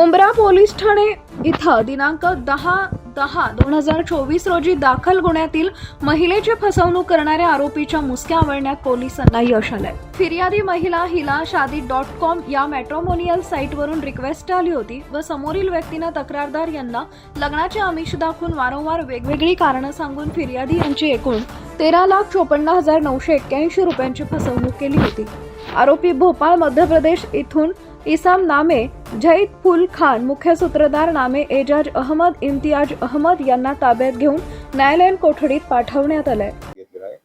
Mumbra police Thane इथं दिनांक दहा दहा दोन हजार चोवीस रोजी दाखल गुन्ह्यातील महिलेची फसवणूक करणाऱ्या आरोपीच्या मुसक्या आवळण्यात पोलिसांना यश आलंय. फिर्यादी महिला हिला शादी डॉट कॉम या मॅट्रोमोनियल साईटवरून रिक्वेस्ट आली होती व समोरील व्यक्तीनं तक्रारदार यांना लग्नाचे आमिष दाखवून वारंवार वेगवेगळी कारणं सांगून फिर्यादी यांची एकूण तेरा लाख चोपन्न हजार नऊशे एक्क्याऐंशी रुपयांची फसवणूक केली होती. आरोपी भोपाळ मध्य प्रदेश इथून इसाम नामे झैद फुल खान मुख्य सूत्रधार नामे एजाज अहमद इम्तियाज अहमद यांना ताब्यात घेऊन न्यायालयीन कोठडीत पाठवण्यात आलंय. आहे.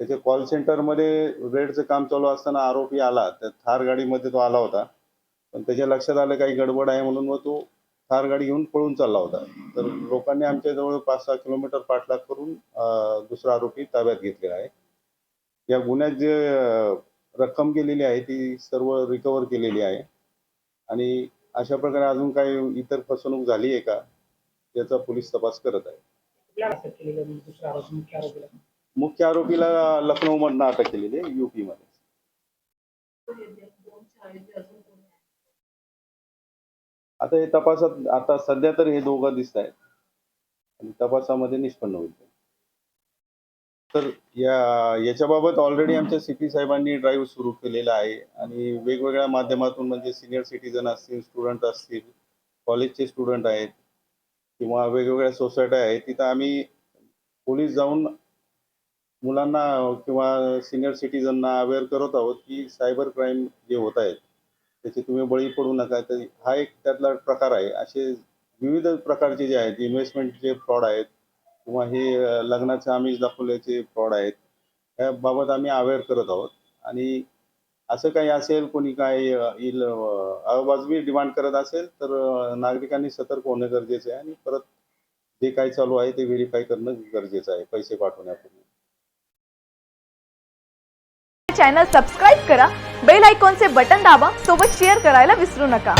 त्याचे कॉल सेंटरमध्ये रेडचं काम चालू असताना आरोपी आला त्या थार गाडीमध्ये तो आला होता. पण त्याच्या लक्षात आलं काही गडबड आहे म्हणून मग तो थार गाडी घेऊन पळून चालला होता. तर लोकांनी आमच्या जवळ पाच सहा किलोमीटर पाठलाग करून दुसरा आरोपी ताब्यात घेतलेला आहे. या गुन्ह्यात जे रक्कम केलेली आहे ती सर्व रिकवर केलेली आहे. आणि अशा प्रकारे अजून काही इतर फसवणूक झाली आहे का याचा पोलीस तपास करत आहे. मुख्य आरोपीला लखनौ मधनं अटक केलेली आहे युपी मध्ये. आता हे तपासात आता सध्या तर हे दोघं दिसत आहेत आणि तपासामध्ये निष्पन्न होईल. तर या याच्याबाबत ऑलरेडी आमच्या सिटी साहेबांनी ड्राईव्ह सुरू केलेला आहे. आणि वेगवेगळ्या माध्यमातून म्हणजे सिनियर सिटीजन असतील स्टुडंट असतील कॉलेजचे स्टुडंट आहेत किंवा वेगवेगळ्या सोसायट्या आहेत तिथं आम्ही पोलीस जाऊन मुलांना किंवा सिनियर सिटीजनना अवेअर करत आहोत की सायबर क्राईम जे होत आहेत त्याचे तुम्ही बळी पडू नका. तर हा एक त्यातला प्रकार आहे. असे विविध प्रकारचे जे आहेत इन्व्हेस्टमेंटचे फ्रॉड आहेत किंवा हे लग्नाचे आमिष दाखवल्याचे फ्रॉड आहेत याबाबत आम्ही अवेअर करत आहोत. आणि असं काही असेल कोणी काय येईल अवाजवी डिमांड करत असेल तर नागरिकांनी सतर्क होणं गरजेचं आहे आणि परत जे काही चालू आहे ते व्हेरीफाय करणं गरजेचं आहे पैसे पाठवण्यापूर्वी. चॅनल सबस्क्राईब करा बेल आयकॉनचे बटन दाबा सोबत शेअर करायला विसरू नका.